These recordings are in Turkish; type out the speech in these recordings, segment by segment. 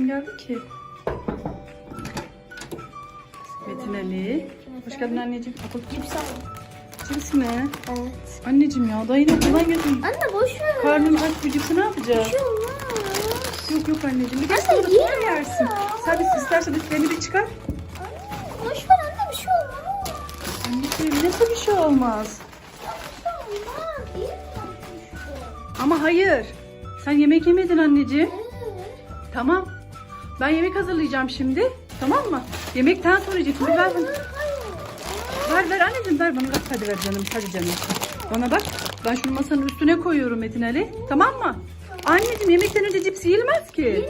Kim geldi ki? Metin Ali. Hoş geldin anneciğim. Apple Cips aldım. cips mi? Evet. Anneciğim ya dayına kolay götürün. Anne boş ver. Karnın aç bu cipsi ne yapacağız? Bir şey olmaz. Yok yok anneciğim. Bir de sonra sonra yiyemem yersin. Sen bir istersen üstlerini bir çıkar. Anne boş ver anne bir şey olmaz. Anneciğim nasıl bir şey olmaz? Bir şey olmaz. Yiyemem bir şey. Ama hayır. Sen yemek yemedin anneciğim. Evet. Tamam. Ben yemek hazırlayacağım şimdi. Tamam mı? Yemekten sonra. Bir ver bana. Ver ver anneciğim ver bana ver. Hadi ver canım. Hadi canım. Bana bak. Ben şunu masanın üstüne koyuyorum Metin Ali. Tamam mı? Anneciğim yemekten önce cips yiyilmez ki.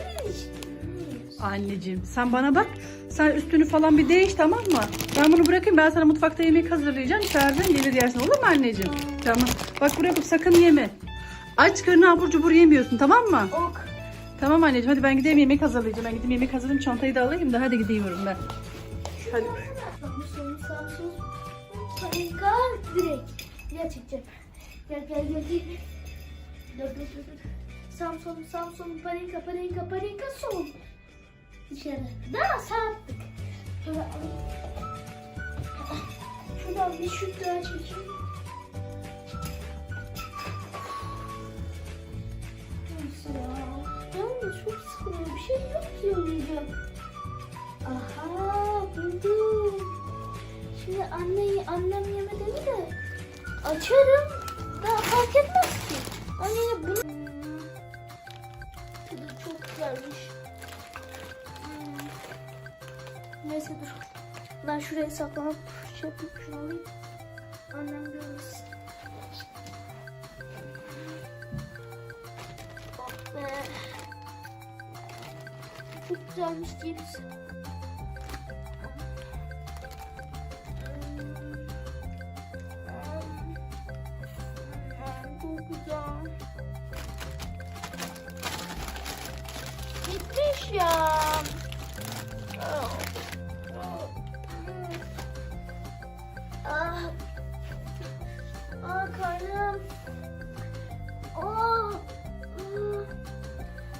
Anneciğim sen bana bak. Sen üstünü falan bir değiş tamam mı? Ben bunu bırakayım. Ben sana mutfakta yemek hazırlayacağım. İçeriden gelir yersin. Olur mu anneciğim? Tamam. Bak buraya bak sakın yeme. Aç karnına abur cubur yemiyorsun tamam mı? Ok. Tamam anneciğim hadi ben gideyim yemek hazırlayacağım. Ben gideyim yemek hazırlayayım çantayı da alayım da hadi gidiyorum ben. Hadi. Panika direkt. Gel çekeceğim. Gel gel gel. Dur dur dur. Samsun, Samsun, panika, panika, panika, son. Dışarı. Daha alayım. Şuradan bir şut daha çekeyim. Bir şey yok ki oynayacak. Aha buldum. Şimdi anne, annem yemedi de açarım. Daha fark etmez ki. Anne bunu... Tadı çok güzelmiş. Hmm. Neyse dur. Ben şuraya saklanıp şey yapayım şunu alayım. Annem görmesin. Çok güzelmiş cips. Çok güzel. Gitmiş ya. Ah. Ah karnım. Ah. Ah.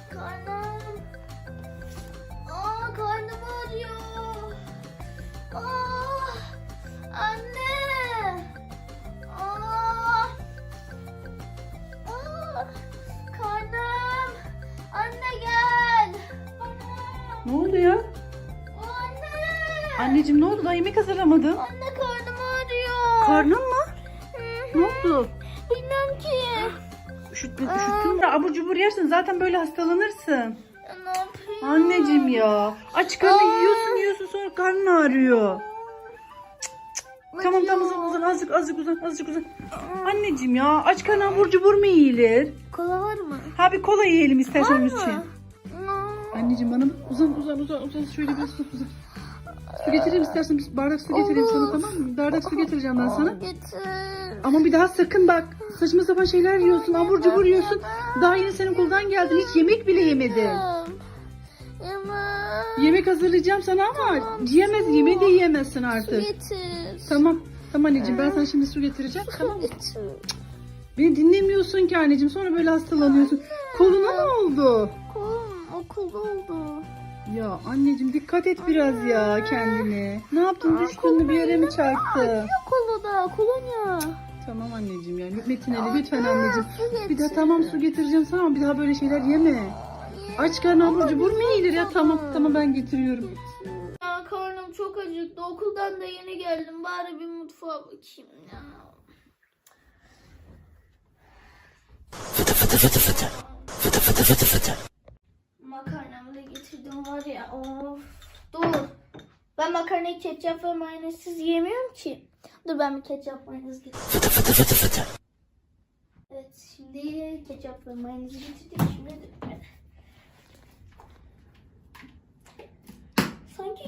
Karnım. Karnım. Anne gel. Anne. Ne oldu ya? Anne. Anneciğim ne oldu? Daha yemek hazırlamadın. Anne karnım ağrıyor. Karnın mı? Hı Ne hı. oldu? Bilmem ki. Üşüttün, üşüttün mü? Abur cubur yersin zaten böyle hastalanırsın. Ya ne yapayım? Anneciğim ya. Aç karnı Aa. yiyorsun yiyorsun sonra karnın ağrıyor. Tamam tamam uzan uzan azıcık azıcık uzan azıcık uzan. Anneciğim ya aç karnı abur cubur mu yiyilir? Kola var mı? Ha bir kola yiyelim istersen Hüsnü. mı? Anneciğim bana bak. uzan uzan uzan uzan şöyle bir su uzan. Su getireyim istersen bir bardak su getireyim sana Olur. tamam mı? Bir bardak su getireceğim ben sana. Getir. Ama bir daha sakın bak. Saçma sapan şeyler yiyorsun. Abur cubur yiyorsun. Daha yeni senin okuldan geldin. Hiç yemek bile yemedin. Yemek hazırlayacağım sana ama Tamam, yiyemez. su. Yemeği de yiyemezsin Su artık. getir. Tamam. Tamam anneciğim ben sana şimdi su getireceğim. Tamam. Su getir. Beni dinlemiyorsun ki anneciğim. Sonra böyle hastalanıyorsun. Koluna ne oldu? Kolum okulda oldu. Ya anneciğim dikkat et biraz ya kendine. Ne yaptın? Aa, Düştün mü bir yere mi çarptı? Yok koloda kolonya. Tamam anneciğim ya. Metin Ali lütfen anneciğim. Su getir. Bir daha tamam su getireceğim sana ama bir daha böyle şeyler yeme. Aç karnı abur cubur mu yiyilir ya? Tamam tamam ben getiriyorum. Ya karnım çok acıktı. Okuldan da yeni geldim. Bari bir mutfağa bakayım ya. Makarnamı da getirdim var ya. Of. Dur. Ben makarnayı ketçap ve mayonezsiz yemiyorum ki. Dur ben bir ketçap mayonez getireyim. Evet şimdi ketçap ve mayonezi getirdik. Şimdi sanki